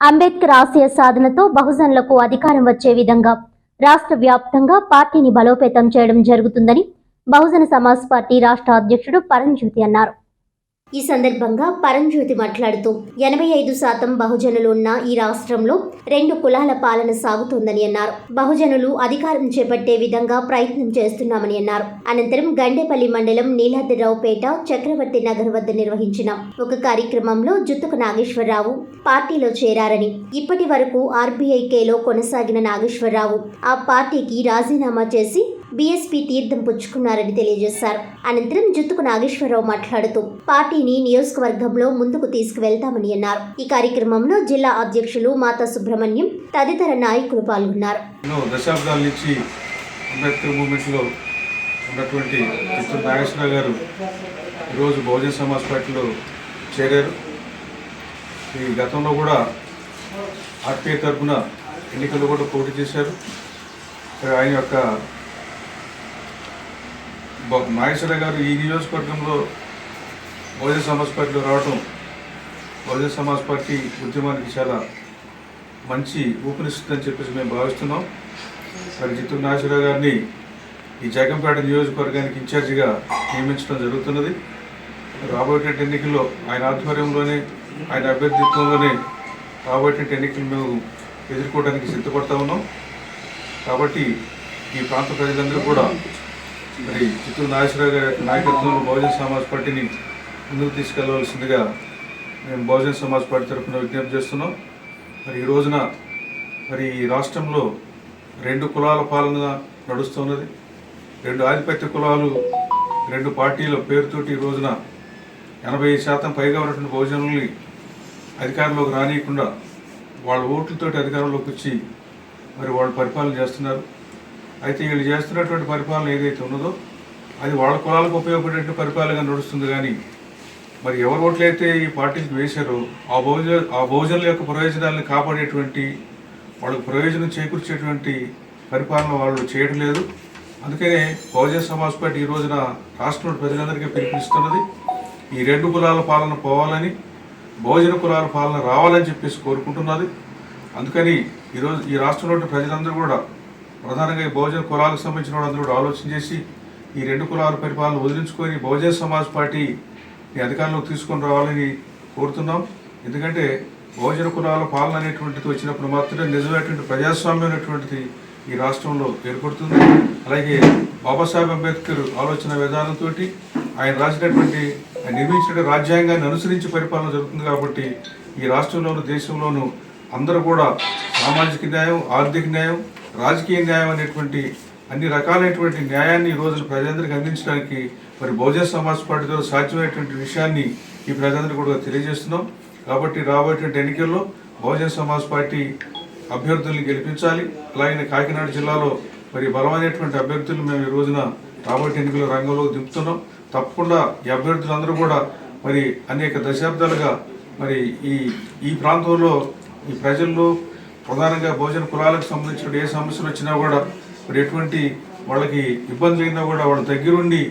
అంబేద్కర్ ఆశయ సాధనతో బహుజనులకు అధికారం వచ్చే విధంగా రాష్ట్ర వ్యాప్తంగా పార్టీని బలోపేతం చేయడం జరుగుతుందని బహుజన సమాజ్ పార్టీ రాష్ట్ర అధ్యక్షుడు పరంజ్యోతి అన్నారు. ఈ సందర్భంగా పరంజ్యోతి మాట్లాడుతూ ఎనభై ఐదు శాతం బహుజనులు ఉన్న ఈ రాష్ట్రంలో రెండు కులాల పాలన సాగుతోందని అన్నారు. బహుజనులు అధికారం చేపట్టే విధంగా ప్రయత్నం చేస్తున్నామని అన్నారు. అనంతరం గండేపల్లి మండలం నీలాద్రిరావుపేట చక్రవర్తి నగర్ వద్ద నిర్వహించిన ఒక కార్యక్రమంలో జుత్తుకు నాగేశ్వరరావు పార్టీలో చేరారని ఇప్పటి వరకు ఆర్బీఐకేలో కొనసాగిన నాగేశ్వరరావు ఆ పార్టీకి రాజీనామా చేసి బీఎస్పీ తీర్థం పుచ్చుకున్నారని తెలియజేశారు. అనంతరం జుత్తుకు నాగేశ్వరరావు మాట్లాడుతూ పార్టీని నియోజకవర్గంలో ముందుకు తీసుకువెళ్తామని అన్నారు. ఈ కార్యక్రమంలో జిల్లా అధ్యక్షులు మాతా సుబ్రహ్మణ్యం తదితర నాయకులు పాల్గొన్నారు. దశాబ్దాల నుంచి అంబేద్కర్ మూమెంట్లో ఉన్నటువంటి నాగేశ్వరరావు గారు ఈరోజు బహుజన సమాజ్ పార్టీలో చేరారు. ఈ గతంలో కూడా ఆర్పీఐ తరఫున ఎన్నికల్లో కూడా పోటీ చేశారు. ఆయన యొక్క బాబు నాగేశ్వరరావు గారు ఈ నియోజకవర్గంలో బహుజన సమాజ్ పార్టీలో రావడం బహుజన సమాజ్ పార్టీ ఉద్యమానికి చాలా మంచి ఊపిరిస్తుందని చెప్పేసి మేము భావిస్తున్నాం. మరి చిత్తూరు నాగేశ్వర గారిని ఈ జగంపేట నియోజకవర్గానికి ఇన్ఛార్జిగా నియమించడం జరుగుతున్నది. రాబోయే ఎన్నికల్లో ఆయన ఆధ్వర్యంలోనే ఆయన అభ్యర్థిత్వంలోనే రాబోయే ఎన్నికలు మేము ఎదుర్కోవడానికి సిద్ధపడతా ఉన్నాం. కాబట్టి ఈ ప్రాంత ప్రజలందరూ కూడా మరి చిత్తూరు నాగేశ్వరరావు గారి నాయకత్వంలో బహుజన సమాజ్ పార్టీని ముందుకు తీసుకెళ్ళవలసిందిగా మేము బహుజన సమాజ్ పార్టీ తరఫున విజ్ఞప్తి చేస్తున్నాం. మరి ఈ రోజున మరి ఈ రాష్ట్రంలో రెండు కులాల పాలన నడుస్తున్నది. రెండు ఆధిపత్య కులాలు రెండు పార్టీల పేరుతోటి ఈ రోజున ఎనభై శాతం పైగా ఉన్నటువంటి బహుజనుల్ని అధికారంలోకి రానియకుండా వాళ్ళ ఓట్లతోటి అధికారంలోకి వచ్చి మరి వాళ్ళు పరిపాలన చేస్తున్నారు. అయితే వీళ్ళు చేస్తున్నటువంటి పరిపాలన ఏదైతే ఉన్నదో అది వాళ్ళ కులాలకు ఉపయోగపడే పరిపాలనగా నడుస్తుంది కానీ మరి ఎవరు ఓట్లయితే ఈ పార్టీకి వేశారో ఆ బహుజన ఆ బహుజనుల యొక్క ప్రయోజనాలను కాపాడేటువంటి వాళ్ళకు ప్రయోజనం చేకూర్చేటువంటి పరిపాలన వాళ్ళు చేయడం లేదు. అందుకనే బహుజన సమాజ్ పార్టీ ఈ రోజున రాష్ట్రంలో ప్రజలందరికీ పిలుపునిస్తున్నది ఈ రెండు కులాల పాలన పోవాలని బహుజన కులాల పాలన రావాలని చెప్పేసి కోరుకుంటున్నది. అందుకని ఈరోజు ఈ రాష్ట్రంలో ప్రజలందరూ కూడా ప్రధానంగా ఈ బహుజన కులాలకు సంబంధించిన వాళ్ళందరూ కూడా ఆలోచన చేసి ఈ రెండు కులాల పరిపాలన వదిలించుకొని బహుజన సమాజ్ పార్టీ ఈ అధికారంలోకి తీసుకొని రావాలని కోరుతున్నాం. ఎందుకంటే బహుజన కులాల పాలన అనేటువంటిది వచ్చినప్పుడు మాత్రమే నిజమైనటువంటి ప్రజాస్వామ్యం అనేటువంటిది ఈ రాష్ట్రంలో ఏర్పడుతుంది. అలాగే బాబాసాహెబ్ అంబేద్కర్ ఆలోచన విధానంతో ఆయన రాసినటువంటి ఆయన నిర్మించిన రాజ్యాంగాన్ని అనుసరించి పరిపాలన జరుగుతుంది కాబట్టి ఈ రాష్ట్రంలోను దేశంలోనూ అందరూ కూడా సామాజిక న్యాయం ఆర్థిక న్యాయం రాజకీయ న్యాయం అనేటువంటి అన్ని రకాలైనటువంటి న్యాయాన్ని ఈ రోజు ప్రజలందరికీ అందించడానికి మరి బహుజన సమాజ్ పార్టీతో సాధ్యమైనటువంటి విషయాన్ని ఈ ప్రజలందరూ కూడా తెలియజేస్తున్నాం. కాబట్టి రాబోయేటువంటి ఎన్నికల్లో బహుజన సమాజ్ పార్టీ అభ్యర్థుల్ని గెలిపించాలి. అలాగే కాకినాడ జిల్లాలో మరి బలమైనటువంటి అభ్యర్థులు మేము ఈ రోజున రాబోయే ఎన్నికల రంగంలో దింపుతున్నాం. తప్పకుండా ఈ అభ్యర్థులందరూ కూడా మరి అనేక దశాబ్దాలుగా మరి ఈ ఈ ప్రాంతంలో ఈ ప్రజల్లో ప్రధానంగా భోజన కులాలకు సంబంధించిన ఏ సమస్యలు వచ్చినా కూడా మరి ఎటువంటి వాళ్ళకి ఇబ్బందులు అయినా కూడా వాళ్ళ దగ్గరుండి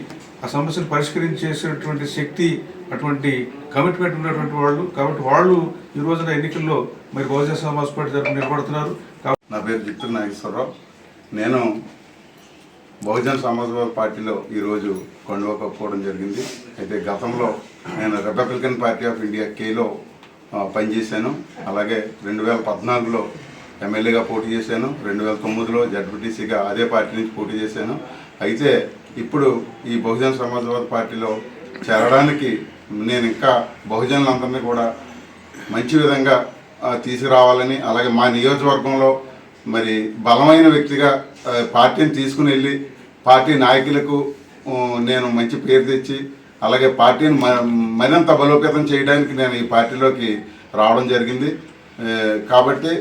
ఆ సమస్యను పరిష్కరించేసేటువంటి శక్తి అటువంటి కమిట్మెంట్ ఉన్నటువంటి వాళ్ళు. కాబట్టి వాళ్ళు ఈ రోజున ఎన్నికల్లో మరి బహుజన సమాజ్ పార్టీ తరఫున నిలబడుతున్నారు. కాబట్టి నా పేరు చిత్తూరు నాగేశ్వరరావు. నేను బహుజన సమాజ పార్టీలో ఈరోజు కొండవకపోవడం జరిగింది. అయితే గతంలో నేను రిపబ్లికన్ పార్టీ ఆఫ్ ఇండియా కేలో పనిచేశాను అలాగే రెండు వేల పద్నాలుగులో ఎమ్మెల్యేగా పోటీ చేశాను. రెండు వేల తొమ్మిదిలో జడ్పీటీసీగా అదే పార్టీ నుంచి పోటీ చేశాను. అయితే ఇప్పుడు ఈ బహుజన సమాజ్వాదీ పార్టీలో చేరడానికి నేను ఇంకా బహుజనులందరినీ కూడా మంచి విధంగా తీసుకురావాలని అలాగే మా నియోజకవర్గంలో మరి బలమైన వ్యక్తిగా పార్టీని తీసుకుని వెళ్ళి పార్టీ నాయకులకు నేను మంచి పేరు తెచ్చి అలాగే పార్టీని మ- మరింత బలోపేతం చేయడానికి నేను ఈ పార్టీలోకి రావడం జరిగింది. కాబట్టి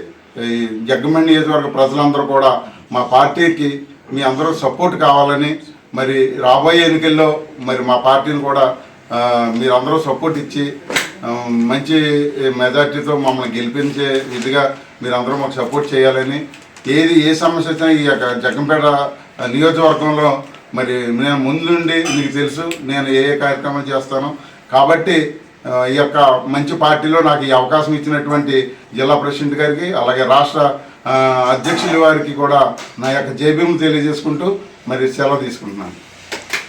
ఈ జగ్గమండి నియోజకవర్గ ప్రజలందరూ కూడా మా పార్టీకి మీ అందరూ సపోర్ట్ కావాలని మరి రాబోయే ఎన్నికల్లో మరి మా పార్టీని కూడా మీరందరూ సపోర్ట్ ఇచ్చి మంచి మెజార్టీతో మమ్మల్ని గెలిపించే విధిగా మీరందరూ మాకు సపోర్ట్ చేయాలని ఏది ఏ సమస్య వచ్చినా ఈ యొక్క జగ్గంపేట నియోజకవర్గంలో మరి నేను ముందు నుండి మీకు తెలుసు నేను ఏ ఏ కార్యక్రమం చేస్తాను. కాబట్టి ఈ యొక్క మంచి పార్టీలో నాకు ఈ అవకాశం ఇచ్చినటువంటి జిల్లా ప్రెసిడెంట్ గారికి అలాగే రాష్ట్ర అధ్యక్షుల వారికి కూడా నా యొక్క జేబీఎం తెలియజేసుకుంటూ మరి సెలవు తీసుకుంటున్నాను.